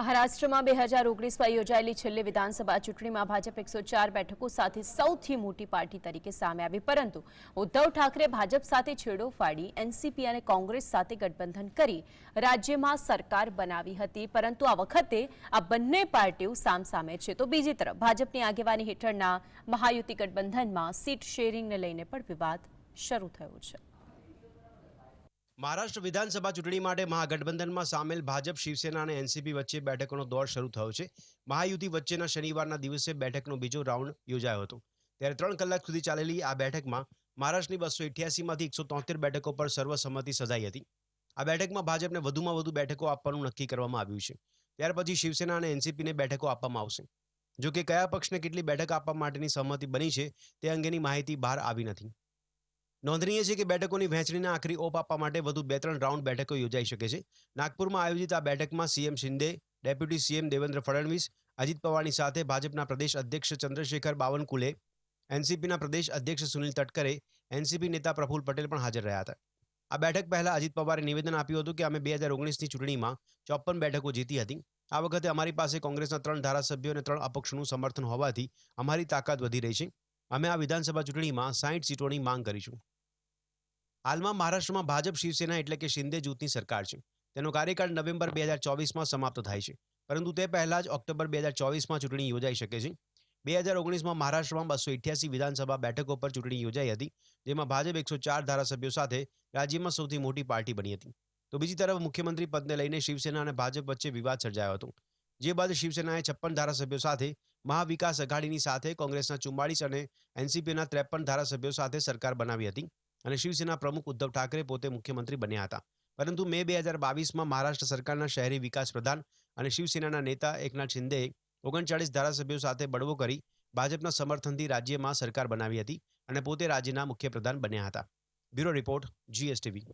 મહારાષ્ટ્રમાં બે હજાર ઓગણીસમાં યોજાયેલી છેલ્લી વિધાનસભા ચૂંટણીમાં ભાજપ એકસો ચાર બેઠકો સાથે સૌથી મોટી પાર્ટી તરીકે સામે આવી. પરંતુ ઉદ્ધવ ઠાકરે ભાજપ સાથે છેડો ફાડી, એનસીપી અને કોંગ્રેસ સાથે ગઠબંધન કરી રાજ્યમાં સરકાર બનાવી હતી. પરંતુ આ વખતે આ બંને પાર્ટીઓ સામસામે છે. તો બીજી તરફ ભાજપની આગેવાની હેઠળના મહાયુતિ ગઠબંધનમાં સીટ શેરિંગને લઈને પણ વિવાદ શરૂ થયો છે. મહારાષ્ટ્ર વિધાનસભા ચૂંટણી માટે મહાગઠબંધનમાં સામેલ ભાજપ, શિવસેના અને એનસીપી વચ્ચે બેઠકોનો દોર શરૂ થયો છે. મહાયુતિ વચ્ચેના શનિવારના દિવસે બેઠકનો બીજો રાઉન્ડ યોજાયો હતો. ત્યારે ત્રણ કલાક સુધી ચાલેલી આ બેઠકમાં મહારાષ્ટ્રની બસો ઇઠ્યાસીમાંથી એકસો તોતેર બેઠકો પર સર્વસંમતિ સધાઈ હતી. આ બેઠકમાં ભાજપને વધુમાં વધુ બેઠકો આપવાનું નક્કી કરવામાં આવ્યું છે. ત્યાર પછી શિવસેના અને એનસીપીને બેઠકો આપવામાં આવશે. જો કે કયા પક્ષને કેટલી બેઠક આપવા માટેની સહમતિ બની છે તે અંગેની માહિતી બહાર આવી નથી. નોંધનીય છે કે બેઠકોની વહેંચણીના આખરી ઓપ આપવા માટે વધુ બે ત્રણ રાઉન્ડ બેઠકો યોજાઈ શકે છે. નાગપુરમાં આયોજિત આ બેઠકમાં CM Shinde, deputy CM Devendra Fadnavis, Ajit પવારની સાથે ભાજપના પ્રદેશ અધ્યક્ષ ચંદ્રશેખર બાવનકુલે, એનસીપીના પ્રદેશ અધ્યક્ષ સુનિલ તટકરે, એનસીપી નેતા પ્રફુલ પટેલ પણ હાજર રહ્યા હતા. આ બેઠક પહેલા અજીત પવારે નિવેદન આપ્યું હતું કે અમે બે હજાર ઓગણીસની ચૂંટણીમાં ચોપન બેઠકો જીતી હતી. આ વખતે અમારી પાસે કોંગ્રેસના ત્રણ ધારાસભ્યો અને ત્રણ અપક્ષનું સમર્થન હોવાથી અમારી તાકાત વધી રહી છે. અમે આ વિધાનસભા ચૂંટણીમાં સાઠ સીટોની માંગ કરીશું. હાલમાં મહારાષ્ટ્રમાં ભાજપ શિવસેના એટલે કે શિંદે જૂથની સરકાર છે. તેનો કાર્યકાળ નવેમ્બર બે હજાર ચોવીસમાં સમાપ્ત થાય છે. પરંતુ તે પહેલાં જ ઓક્ટોબર બે હજાર ચોવીસમાં ચૂંટણી યોજાઈ શકે છે. બે હજાર ઓગણીસમાં મહારાષ્ટ્રમાં બસો ઇઠ્યાસી વિધાનસભા બેઠકો પર ચૂંટણી યોજાઈ હતી, જેમાં ભાજપ એકસો ચાર ધારાસભ્યો સાથે રાજ્યમાં સૌથી મોટી પાર્ટી બની હતી. તો બીજી તરફ મુખ્યમંત્રી પદને લઈને શિવસેના અને ભાજપ વચ્ચે વિવાદ સર્જાયો હતો. જે બાદ શિવસેનાએ છપ્પન ધારાસભ્યો સાથે મહાવિકાસ અઘાડીની સાથે કોંગ્રેસના ચુમ્માળીસ અને એનસીપીના ત્રેપન ધારાસભ્યો સાથે સરકાર બનાવી હતી. અને શિવસેના પ્રમુખ ઉદ્ધવ ઠાકરે પોતે મુખ્યમંત્રી બન્યા હતા. પરંતુ મે બે હજાર બાવીસમાં મહારાષ્ટ્ર સરકારના શહેરી વિકાસ પ્રધાન અને શિવસેનાના નેતા એકનાથ શિંદેએ ઓગણચાળીસ ધારાસભ્યો સાથે બળવો કરી ભાજપના સમર્થનથી રાજ્યમાં સરકાર બનાવી હતી અને પોતે રાજ્યના મુખ્યપ્રધાન બન્યા હતા. Bureau report, GSTV.